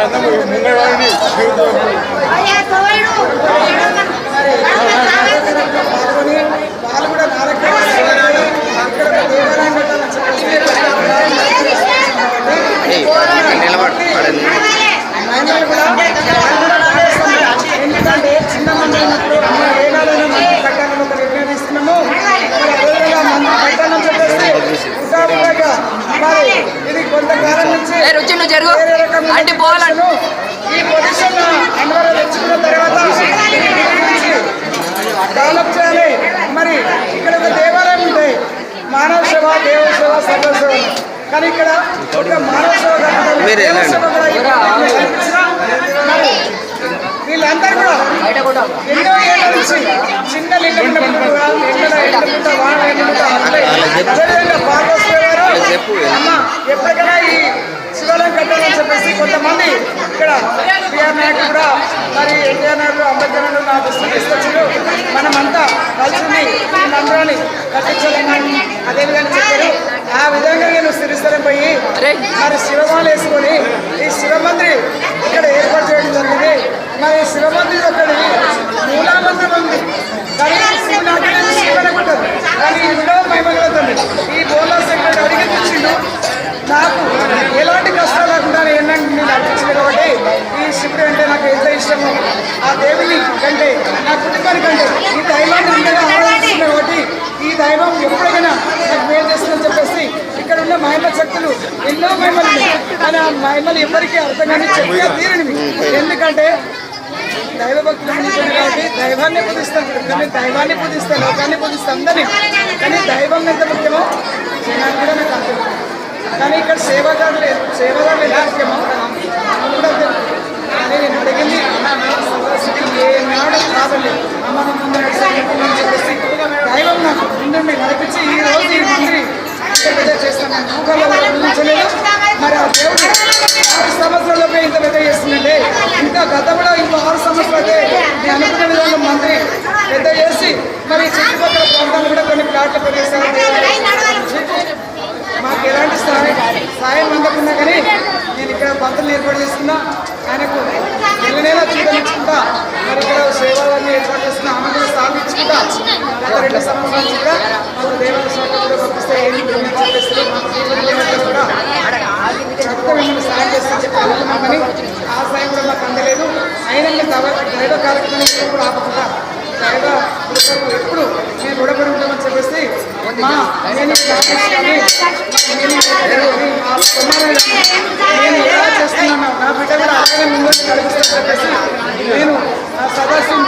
哎，那个，门开完了没？没有。రుచి నువ్వు జరుగు. అంటే పోవాలంట డెవలప్ చేయాలి మరి ఇక్కడ ఒక దేవాలయం ఉంటాయి మానవ సేవ దేవ సేవ సర్వ సేవ కానీ ఇక్కడ ఒక మానవ సేవ వీళ్ళందరూ కూడా ఎన్నో ఏళ్ళ నుంచి చిన్న లింగం అదేవిధంగా గారు చెప్పు. అమ్మ ఎప్పటికైనా ఈ కొంతమంది ఇక్కడ బిఆర్ నాయకులు కూడా మరి ఎన్టీఆర్ నాయుడు అంబేద్కర్ నాయుడు నా దృష్టికి తీసుకొచ్చారు. మనమంతా కలిసి ఈ మందిరాన్ని కట్టించాలని అదేవిధంగా చెప్పారు ఆ విధంగా నేను శ్రీస్థలం పోయి మరి శివమాల వేసుకొని ఈ శివమందిరి ఇక్కడ ఏర్పాటు చేయడం జరిగింది మరి శివమందిరి ఒకటి మూలామందిరం ఉంది కానీ శివుని ఆజ్ఞ శివనే ఉంటుంది కానీ ఇంట్లో మహిమగలుగుతుంది ఈ బోలా సెక్రటరీ అడిగి తెచ్చిండు నాకు ఎలాంటి కష్టాలు లేకుండా ఏంటంటే నేను అర్పించింది కాబట్టి ఈ శివుడు అంటే నాకు ఎంత ఇష్టమో ఆ దేవుని కంటే నా కుటుంబానికి కంటే ఈ దైవాన్ని అంతగా ఆరాధిస్తుంది కాబట్టి ఈ దైవం ఎప్పుడైనా నాకు మేలు చేస్తుందని చెప్పేసి ఇక్కడ ఉన్న ఎన్నో మహిమలు కానీ ఆ మహిమలు ఎవరికీ అర్థం కానీ చెప్పే తీరనివి. ఎందుకంటే దైవ భక్తులు కాబట్టి దైవాన్ని పూజిస్తాం కానీ దైవాన్ని పూజిస్తాం లోకాన్ని పూజిస్తాం అందరినీ. కానీ దైవం ఎంత ముఖ్యమో జనాలు కూడా నాకు అర్థం కానీ ఇక్కడ సేవాదారులు సేవాదారులు ఎలా ముఖ్యమో నాకు కూడా తెలుసు కానీ నేను అడిగింది సరస్వతి ఏనాడు కాదలేదు అమ్మ ముందు నడిచేయకుండా చెప్పేసి దైవం నాకు ముందుండి నడిపించి ఈ రోజు ఈ మందిరి ఇంత పెద్ద చేస్తాను నూకల్లో ఊహించలేదు మరి ఆ దేవుడు ఆరు సంవత్సరాలపై ఇంత పెద్ద చేస్తుందంటే ఇంకా గతంలో ఇంకో ఆరు సంవత్సరాలు అయితే నేను అనుకున్న విధంగా మంత్రి పెద్ద చేసి మరి చుట్టుపక్కల ప్రాంతాలు కూడా కొన్ని ప్లాట్లు పెరిగేస్తారు మాకు ఎలాంటి సహాయం సాయం అందకుండా కానీ నేను ఇక్కడ పంతులు ఏర్పాటు చేస్తున్నా. ఆయనకు నెల నెల చూడనిచ్చుకుంటా మరి ఇక్కడ సేవలన్నీ ఏర్పాటు చేస్తున్నా ఆమె కూడా స్థాపించుకుంటా గత రెండు సంవత్సరాలు కూడా మాకు దేవాలయ శాఖ కూడా పంపిస్తే ఏంటి అని చెప్పేసి మాకు జీవన దేవతలు కూడా చక్కగా మిమ్మల్ని సాయం చేస్తామని చెప్పి అనుకున్నాం కానీ ఆ సాయం కూడా మాకు అందలేదు అయినా మేము దైవ దైవ ఎప్పుడు కూడా ఆపకుండా దైవ ఎప్పుడు నేను రుణపడి ఉంటామని చెప్పేసి మా నేను నేను ఎలా చేస్తున్నాను నా బిడ్డ కూడా అలాగే చెప్పేసి నేను సదాశివం